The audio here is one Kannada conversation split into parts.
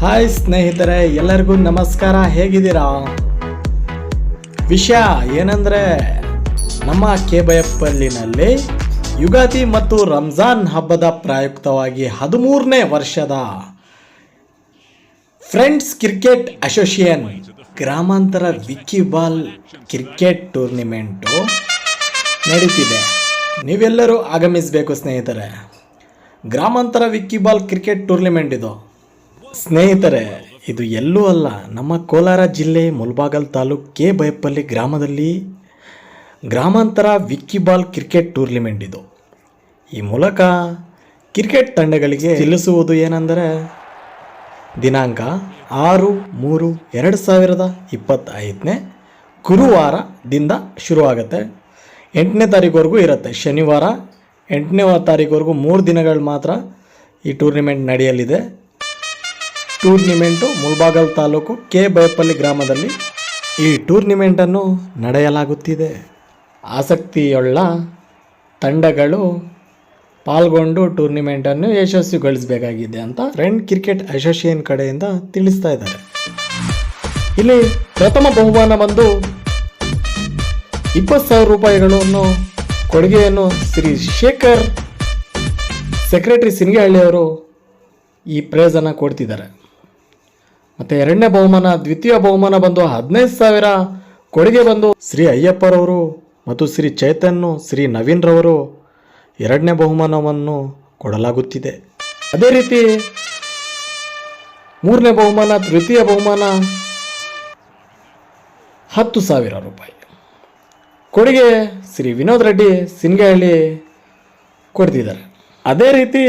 ಹಾಯ್ ಸ್ನೇಹಿತರೆ, ಎಲ್ಲರಿಗೂ ನಮಸ್ಕಾರ. ಹೇಗಿದ್ದೀರಾ? ವಿಷಯ ಏನಂದರೆ, ನಮ್ಮ ಕೆಬಯಪ್ಪಲ್ಲಿನಲ್ಲಿ ಯುಗಾದಿ ಮತ್ತು ರಂಜಾನ್ ಹಬ್ಬದ ಪ್ರಾಯುಕ್ತವಾಗಿ ಹದಿಮೂರನೇ ವರ್ಷದ ಫ್ರೆಂಡ್ಸ್ ಕ್ರಿಕೆಟ್ ಅಸೋಸಿಯೇಷನ್ ಗ್ರಾಮಾಂತರ ವಿಕಿಬಾಲ್ ಕ್ರಿಕೆಟ್ ಟೂರ್ನಿಮೆಂಟು ನಡೀತಿದೆ. ನೀವೆಲ್ಲರೂ ಆಗಮಿಸಬೇಕು ಸ್ನೇಹಿತರೆ. ಗ್ರಾಮಾಂತರ ವಿಕ್ಕಿಬಾಲ್ ಕ್ರಿಕೆಟ್ ಟೂರ್ನಿಮೆಂಟ್ ಇದು. ಸ್ನೇಹಿತರೆ, ಇದು ಎಲ್ಲೂ ಅಲ್ಲ. ನಮ್ಮ ಕೋಲಾರ ಜಿಲ್ಲೆ ಮುಲ್ಬಾಗಲ್ ತಾಲೂಕ್ ಕೆ ಬೈಪಲ್ಲಿ ಗ್ರಾಮದಲ್ಲಿ ಗ್ರಾಮಾಂತರ ವಿಕ್ಕಿಬಾಲ್ ಕ್ರಿಕೆಟ್ ಟೂರ್ನಿಮೆಂಟ್ ಇದು. ಈ ಮೂಲಕ ಕ್ರಿಕೆಟ್ ತಂಡಗಳಿಗೆ ತಿಳಿಸುವುದು ಏನೆಂದರೆ, ದಿನಾಂಕ ಆರು ಮೂರು ಎರಡು ಸಾವಿರದ ಇಪ್ಪತ್ತೈದನೇ ಗುರುವಾರದಿಂದ ಶುರುವಾಗುತ್ತೆ. ಎಂಟನೇ ತಾರೀಕುವರೆಗೂ ಇರುತ್ತೆ. ಶನಿವಾರ ಎಂಟನೇ ತಾರೀಕುವರೆಗೂ ಮೂರು ದಿನಗಳು ಮಾತ್ರ ಈ ಟೂರ್ನಿಮೆಂಟ್ ನಡೆಯಲಿದೆ. ಟೂರ್ನಿಮೆಂಟು ಮುಲ್ಬಾಗಲ್ ತಾಲೂಕು ಕೆ ಬೈಪಲ್ಲಿ ಗ್ರಾಮದಲ್ಲಿ. ಈ ಟೂರ್ನಿಮೆಂಟನ್ನು ನಡೆಯಲಾಗುತ್ತಿದೆ. ಆಸಕ್ತಿಯುಳ್ಳ ತಂಡಗಳು ಪಾಲ್ಗೊಂಡು ಟೂರ್ನಿಮೆಂಟನ್ನು ಯಶಸ್ವಿಗೊಳಿಸಬೇಕಾಗಿದೆ ಅಂತ ಫ್ರೆಂಡ್ ಕ್ರಿಕೆಟ್ ಅಸೋಸಿಯೇಷನ್ ಕಡೆಯಿಂದ ತಿಳಿಸ್ತಾ ಇದ್ದಾರೆ. ಇಲ್ಲಿ ಪ್ರಥಮ ಬಹುಮಾನ ಬಂದು ಇಪ್ಪತ್ತು ಸಾವಿರ ರೂಪಾಯಿಗಳನ್ನು ಕೊಡುಗೆಯನ್ನು ಶ್ರೀ ಶೇಖರ್ ಸೆಕ್ರೆಟರಿ ಅವರು ಈ ಪ್ರೈಸನ್ನು ಕೊಡ್ತಿದ್ದಾರೆ. ಮತ್ತು ಎರಡನೇ ಬಹುಮಾನ, ದ್ವಿತೀಯ ಬಹುಮಾನ ಬಂದು ಹದಿನೈದು ಸಾವಿರ. ಕೊಡುಗೆ ಬಂದು ಶ್ರೀ ಅಯ್ಯಪ್ಪರವರು ಮತ್ತು ಶ್ರೀ ಚೈತನ್ಯ ಶ್ರೀ ನವೀನ್ ರವರು ಎರಡನೇ ಬಹುಮಾನವನ್ನು ಕೊಡಲಾಗುತ್ತಿದೆ. ಅದೇ ರೀತಿ ಮೂರನೇ ಬಹುಮಾನ, ತೃತೀಯ ಬಹುಮಾನ ಹತ್ತು ಸಾವಿರ ರೂಪಾಯಿ. ಕೊಡುಗೆ ಶ್ರೀ ವಿನೋದ್ ರೆಡ್ಡಿ ಸಿನ್ಗಹಳ್ಳಿ ಕೊಡ್ತಿದ್ದಾರೆ. ಅದೇ ರೀತಿ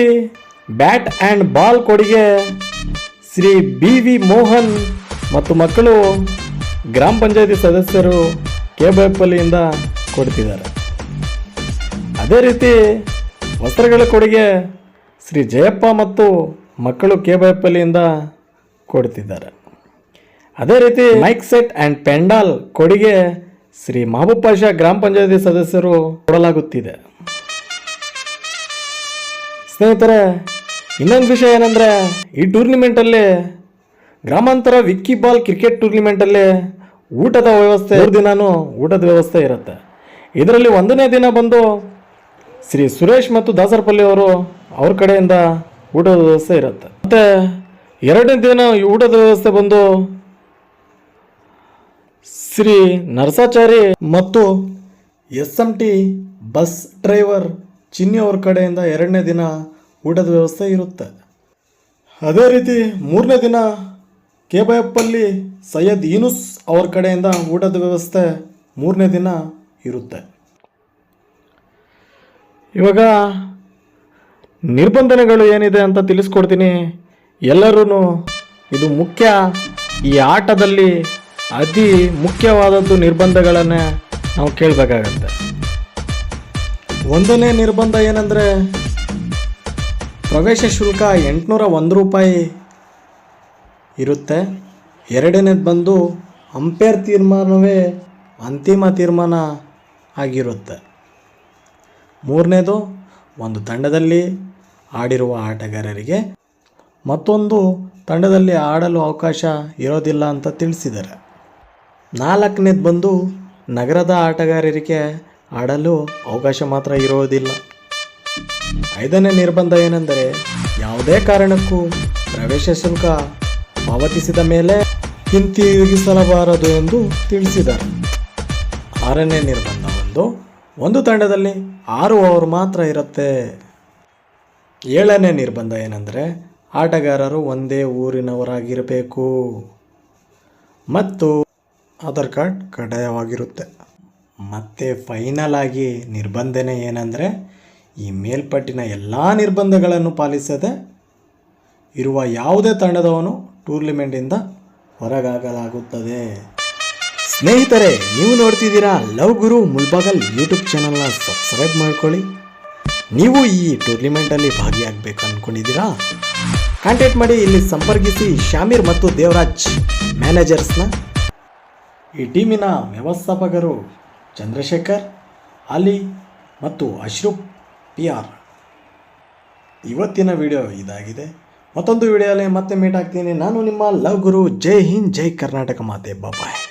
ಬ್ಯಾಟ್ ಆ್ಯಂಡ್ ಬಾಲ್ ಕೊಡುಗೆ ಶ್ರೀ ಬಿ ವಿ ಮೋಹನ್ ಮತ್ತು ಮಕ್ಕಳು ಗ್ರಾಮ ಪಂಚಾಯತಿ ಸದಸ್ಯರು ಕೆ ಬೈಪಲ್ಲಿಯಿಂದ ಕೊಡ್ತಿದ್ದಾರೆ. ಅದೇ ರೀತಿ ವಸ್ತ್ರಗಳ ಕೊಡುಗೆ ಶ್ರೀ ಜಯಪ್ಪ ಮತ್ತು ಮಕ್ಕಳು ಕೆ ಬೈಪಲ್ಲಿಯಿಂದ ಕೊಡ್ತಿದ್ದಾರೆ. ಅದೇ ರೀತಿ ಮೈಕ್ ಸೆಟ್ ಆ್ಯಂಡ್ ಪೆಂಡಾಲ್ ಕೊಡುಗೆ ಶ್ರೀ ಮಹಬೂಬ್ ಪಾಷಾ ಗ್ರಾಮ ಪಂಚಾಯತಿ ಸದಸ್ಯರು ಕೊಡಲಾಗುತ್ತಿದೆ. ಸ್ನೇಹಿತರೆ ಇನ್ನೊಂದು ವಿಷಯ ಏನಂದರೆ, ಈ ಟೂರ್ನಿಮೆಂಟಲ್ಲಿ ಗ್ರಾಮಾಂತರ ವಿಕ್ಕಿ ಬಾಲ್ ಕ್ರಿಕೆಟ್ ಟೂರ್ನಿಮೆಂಟಲ್ಲಿ ಊಟದ ವ್ಯವಸ್ಥೆ ದಿನವೂ ಊಟದ ವ್ಯವಸ್ಥೆ ಇರುತ್ತೆ. ಇದರಲ್ಲಿ ಒಂದನೇ ದಿನ ಬಂದು ಶ್ರೀ ಸುರೇಶ್ ಮತ್ತು ದಾಸರಪಲ್ಲಿ ಅವರು ಅವ್ರ ಕಡೆಯಿಂದ ಊಟದ ವ್ಯವಸ್ಥೆ ಇರುತ್ತೆ. ಮತ್ತು ಎರಡನೇ ದಿನ ಈ ಊಟದ ವ್ಯವಸ್ಥೆ ಬಂದು ಶ್ರೀ ನರಸಾಚಾರಿ ಮತ್ತು S M T bus driver Chinni ಅವ್ರ ಕಡೆಯಿಂದ ಎರಡನೇ ದಿನ ಊಟದ ವ್ಯವಸ್ಥೆ ಇರುತ್ತೆ. ಅದೇ ರೀತಿ ಮೂರನೇ ದಿನ ಕೆ ಬಯಪ್ಪಲ್ಲಿ ಸೈಯದ್ ಯೂನುಸ್ ಅವ್ರ ಕಡೆಯಿಂದ ಊಟದ ವ್ಯವಸ್ಥೆ ಮೂರನೇ ದಿನ ಇರುತ್ತೆ. ಇವಾಗ ನಿರ್ಬಂಧನೆಗಳು ಏನಿದೆ ಅಂತ ತಿಳಿಸ್ಕೊಡ್ತೀನಿ. ಎಲ್ಲರೂ ಇದು ಮುಖ್ಯ. ಈ ಆಟದಲ್ಲಿ ಅತಿ ಮುಖ್ಯವಾದದ್ದು ನಿರ್ಬಂಧಗಳನ್ನೇ ನಾವು ಕೇಳಬೇಕಾಗತ್ತೆ. ಒಂದನೇ ನಿರ್ಬಂಧ ಏನಂದರೆ ಪ್ರವೇಶ ಶುಲ್ಕ ಎಂಟುನೂರ ಒಂದು ರೂಪಾಯಿ ಇರುತ್ತೆ. ಎರಡನೇದು ಬಂದು ಅಂಪೇರ್ ತೀರ್ಮಾನವೇ ಅಂತಿಮ ತೀರ್ಮಾನ ಆಗಿರುತ್ತೆ. ಮೂರನೇದು, ಒಂದು ತಂಡದಲ್ಲಿ ಆಡಿರುವ ಆಟಗಾರರಿಗೆ ಮತ್ತೊಂದು ತಂಡದಲ್ಲಿ ಆಡಲು ಅವಕಾಶ ಇರೋದಿಲ್ಲ ಅಂತ ತಿಳಿಸಿದ್ದಾರೆ. ನಾಲ್ಕನೇದು ಬಂದು ನಗರದ ಆಟಗಾರರಿಗೆ ಆಡಲು ಅವಕಾಶ ಮಾತ್ರ ಇರೋದಿಲ್ಲ. ಐದನೇ ನಿರ್ಬಂಧ ಏನೆಂದರೆ ಯಾವುದೇ ಕಾರಣಕ್ಕೂ ಪ್ರವೇಶ ಶುಲ್ಕ ಪಾವತಿಸಿದ ಮೇಲೆ ಹಿಂತಿರುಗಿಸಲಬಾರದು ಎಂದು ತಿಳಿಸಿದರು. ಆರನೇ ನಿರ್ಬಂಧ ಒಂದು. ಒಂದು ತಂಡದಲ್ಲಿ ಆರು ಓವರ್ ಮಾತ್ರ ಇರುತ್ತೆ. ಏಳನೇ ನಿರ್ಬಂಧ ಏನೆಂದರೆ ಆಟಗಾರರು ಒಂದೇ ಊರಿನವರಾಗಿರಬೇಕು. ಮತ್ತು ಆಧಾರ್ ಕಾರ್ಡ್ ಕಡ್ಡಾಯವಾಗಿರುತ್ತೆ. ಮತ್ತು ಫೈನಲ್ ಆಗಿ ನಿರ್ಬಂಧನೆ ಏನಂದರೆ ಈ ಮೇಲ್ಪಟ್ಟಿನ ಎಲ್ಲ ನಿರ್ಬಂಧಗಳನ್ನು ಪಾಲಿಸದೆ ಇರುವ ಯಾವುದೇ ತಂಡದವನು ಟೂರ್ನಿಮೆಂಟಿಂದ ಹೊರಗಾಗಲಾಗುತ್ತದೆ. ಸ್ನೇಹಿತರೆ, ನೀವು ನೋಡ್ತಿದ್ದೀರಾ ಲವ್ ಗುರು ಮುಲ್ಬಾಗಲ್ ಯೂಟ್ಯೂಬ್ ಚಾನಲ್ನ ಸಬ್ಸ್ಕ್ರೈಬ್ ಮಾಡ್ಕೊಳ್ಳಿ. ನೀವು ಈ ಟೂರ್ನಿಮೆಂಟಲ್ಲಿ ಭಾಗಿಯಾಗಬೇಕು ಅಂದ್ಕೊಂಡಿದ್ದೀರಾ ಕಾಂಟ್ಯಾಕ್ಟ್ ಮಾಡಿ, ಇಲ್ಲಿ ಸಂಪರ್ಕಿಸಿ ಶಾಮೀರ್ ಮತ್ತು ದೇವರಾಜ್ ಮ್ಯಾನೇಜರ್ಸ್ನ. ಈ ಟೀಮಿನ ವ್ಯವಸ್ಥಾಪಕರು ಚಂದ್ರಶೇಖರ್, ಅಲಿ ಮತ್ತು ಅಶ್ರೂಪ್. ಪಿ ಆರ್ ಇವತ್ತಿನ ವಿಡಿಯೋ ಇದಾಗಿದೆ. ಮತ್ತೊಂದು ವಿಡಿಯೋಲ್ಲಿ ಮತ್ತೆ ಮೀಟ್ ಆಗ್ತೀನಿ. ನಾನು ನಿಮ್ಮ ಲವ್ ಗುರು. ಜೈ ಹಿಂದ್, ಜೈ ಕರ್ನಾಟಕ ಮಾತೆ. ಬಾಯ್